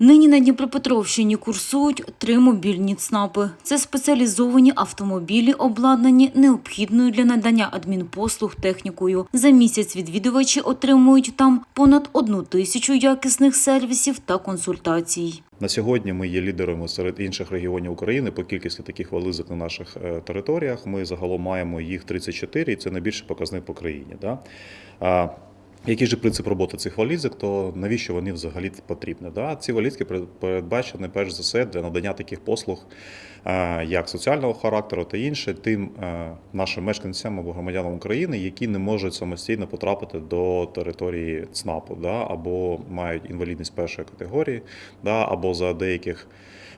Нині на Дніпропетровщині курсують три мобільні ЦНАПи. Це спеціалізовані автомобілі, обладнані необхідною для надання адмінпослуг технікою. За місяць відвідувачі отримують там понад одну тисячу якісних сервісів та консультацій. На сьогодні ми є лідерами серед інших регіонів України по кількості таких вализок на наших е, територіях. Ми загалом маємо їх 34, і це найбільший показник по країні. Да? Який же принцип роботи цих валізок, то навіщо вони взагалі потрібні? Да? Ці валізки перед- передбачені перш за все для надання таких послуг, як соціального характеру та інше, тим нашим мешканцям або громадянам України, які не можуть самостійно потрапити до території ЦНАПу, да? або мають інвалідність першої категорії, да? або за деяких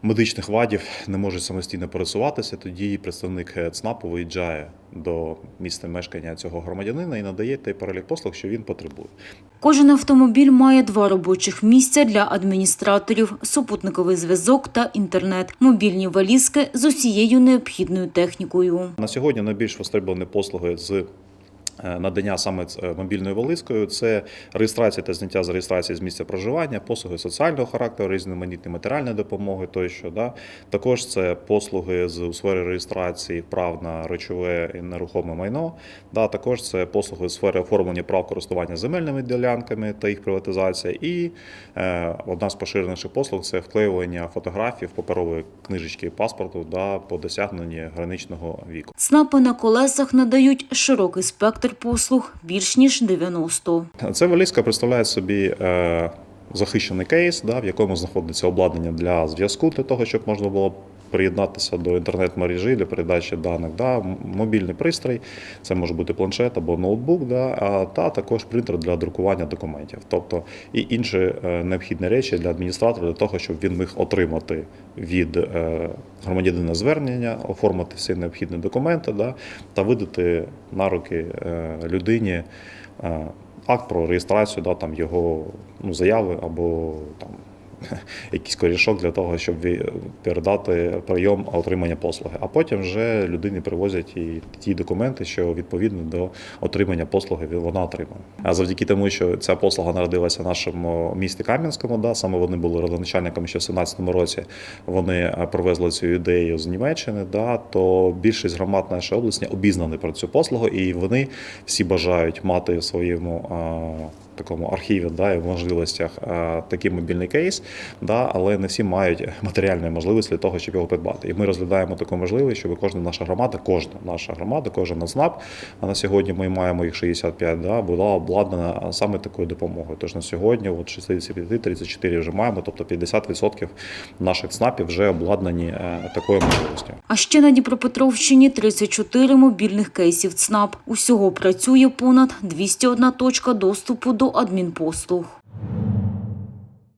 медичних вадів не можуть самостійно пересуватися. Тоді представник е, ЦНАПу виїжджає до місця мешкання цього громадянина і надає той перелік послуг, що він потребує. Кожен автомобіль має два робочих місця для адміністраторів, супутниковий зв'язок та інтернет, мобільні валізки з усією необхідною технікою. На сьогодні найбільш востребовані послуги з надання саме е, мобільною вализкою це реєстрація та зняття з реєстрації з місця проживання, послуги соціального характеру, різноманітні матеріальної допомоги тощо. Да? Також це послуги з у сфері реєстрації прав на речове і нерухоме майно. Да? Також це послуги з сфери оформлення прав користування земельними ділянками та їх приватизація. І е, одна з поширеніших послуг це вклеювання фотографій в паперові книжечки паспорту да, по досягненні граничного віку. ЦНАПи на колесах надають широкий спектр послуг, більш ніж 90. Це валізка представляє собі е, захищений кейс, да, в якому знаходиться обладнання для зв'язку, для того, щоб можна було приєднатися до інтернет-мережі для передачі даних. Да, мобільний пристрій, це може бути планшет або ноутбук, да, та також принтер для друкування документів. Тобто і інші е, необхідні речі для адміністратора для того, щоб він міг отримати від е, громадянина звернення, оформити всі необхідні документи да, та видати на руки е, людині. акт про реєстрацію, да, там його ну, заяви або там якийсь корішок для того, щоб передати прийом отримання послуги. А потім вже людині привозять і ті документи, що відповідно до отримання послуги вона отримує. А завдяки тому, що ця послуга народилася в нашому місті Кам'янському, да, саме вони були родоначальниками ще в 17-му році. Вони е, привезли цю ідею з Німеччини, да, то більшість громад нашої області обізнані про цю послугу, і вони всі бажають мати в своєму а, такому архіві да, і в можливостях а, такий мобільний кейс, да, але не всі мають матеріальної можливості для того, щоб його придбати. І ми розглядаємо таку можливість, щоб кожна наша громада, кожна наша громада, кожен НАЦНАП, а на сьогодні ми маємо їх 65, да, була обладнана саме такою допомогою. Тож на сьогодні от 65, 34 вже маємо, тобто 50% наших ЦНАПів вже обладнані е, такою можливістю. А ще на Дніпропетровщині 34 мобільних кейсів ЦНАП. Усього працює понад 201 точка доступу до адмінпослуг.